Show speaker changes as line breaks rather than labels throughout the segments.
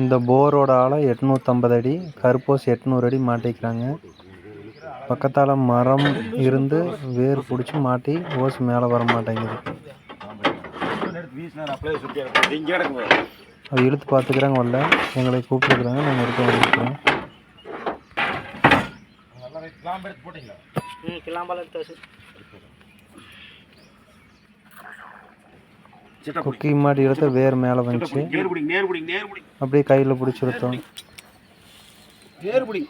இந்த போரோட ஆழம் எட்நூற்றம்பது அடி கருப்போஸ் எட்நூறு அடி மாட்டிக்கிறாங்க. பக்கத்தால் மரம் இருந்து வேர் பிடிச்சி மாட்டி ஓஸ் மேலே வர மாட்டேங்குது. அது இழுத்து பார்த்துக்கிறாங்க வரல எங்களை கூப்பிட்டுருக்குறாங்க நாங்கள் எடுத்து வந்துருக்குறோம் குக்கி மாட்டி எடுத்து வேர் மேலே வந்துச்சு அப்படியே கையில் பிடிச்சி இழுத்தோம்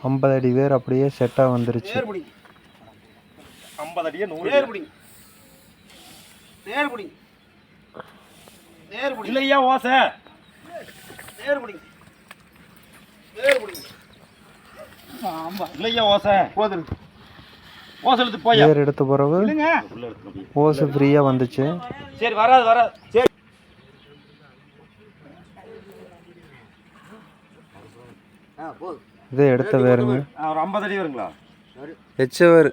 ஐம்பது அடி வேர் அப்படியே செட்டாக வந்துருச்சு.
ஐம்பது அடியே நூறு இல்லையா ஓசை? இல்லையா ஓசை? போதும். ஓசை எடுத்து போயா.
வேர் எடுத்த பிறகு ஓசு ஃப்ரீயாக வந்துச்சு.
சரி வராது வராது. சரி.
இதே எடுத்த வேருங்க.
ஆ, ஒரு ஐம்பது அடி வருங்களா?
எச்ச வேர்.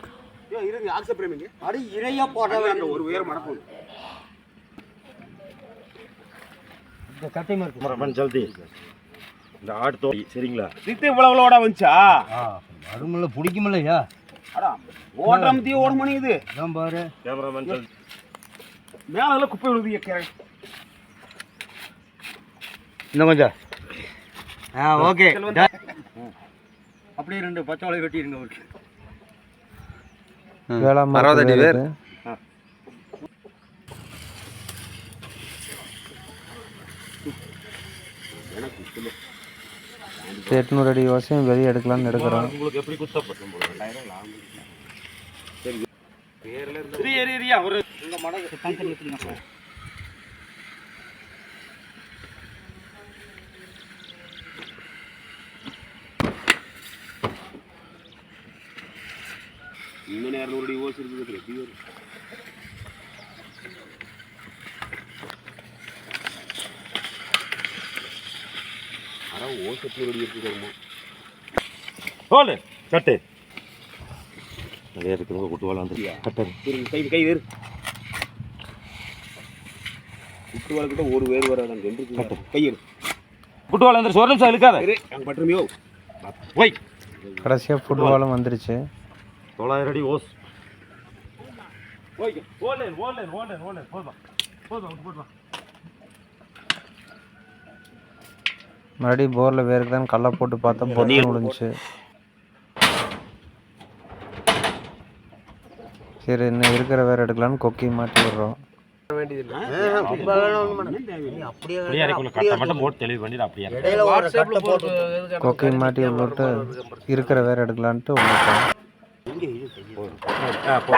அடி இறையா போட்ட
ஒரு உயர் மடக்கும்
இந்த கட்டை
ஜல்தி. இந்த ஆடு தோடி சரிங்களா? நித்து இவ்வளவு இவ்வளோட வந்துச்சா?
அருமில்ல பிடிக்குமில்லையா?
ஓடுற மத்திய ஓட மணி இது.
இதான் பாரு.
கேமராமேன் மேல குப்பை விழுது
இன்னும் கொஞ்சம். ஆ ஓகே. அப்படியே ரெண்டு பச்சை மிளகா வெட்டிடுங்க அவருக்கு.
வேளாண் வேர் எட்நூறு அடி ஓசையும் வெளியே எடுக்கலாம்னு எடுக்கிறோம்.
உங்களுக்கு எப்படி
எடுத்துருங்க
இன்னும் இரநூறு அடி ஓசி இருக்குது எப்படி வரும் அடி இருக்குது ஹோலு கட்டு நிறைய இருக்கிறவங்க குட்டுவாளம் வந்து கட்டர் கை கை வேறு குட்டுவாளக்கிட்ட ஒரு வேறு வராது ரெண்டு கட்டு கையெடு குட்டுவாளம் வந்து ஒரு நிமிஷம் இழுக்காத. அங்கே பட்டுருமியோ போய்.
கடைசியாக ஃபுட்பாலும் வந்துருச்சு.
தொள்ளாயிரம் அடி ஓஸ். ஓகே ஓடலேன் ஓடலேன் ஓடலேன் ஓடலேன் போதும் போதும் போதும்.
மறுபடியும் போரில் வேறுக்குதான் கல்லை போட்டு பார்த்தா பொண்ணு விழுந்துச்சு. சரி இன்னும் இருக்கிற வேறு எடுக்கலான்னு கொக்கி மாட்டி விடுறோம். கொக்கி மாட்டி விட்டு இருக்கிற வேறு எடுக்கலான்ட்டு வந்துட்டோம்.
ஆ போ.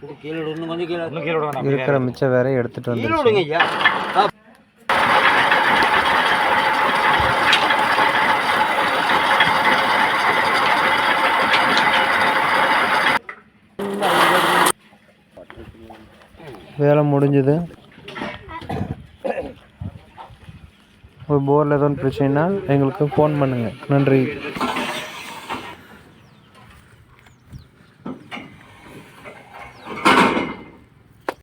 இது கீழே விடு, இன்னும் கொஞ்சம் கீழே
இன்னும் கீழே விட வேணாம்
இருக்கிற மிச்ச வேற எடுத்துட்டு
கீழே
வந்துருச்சு
விடுங்க ஐயா ஆ,
வேலை முடிஞ்சுது. ஒரு போரில் எதுவும் பிரச்சனைனா எங்களுக்கு ஃபோன் பண்ணுங்கள் நன்றி.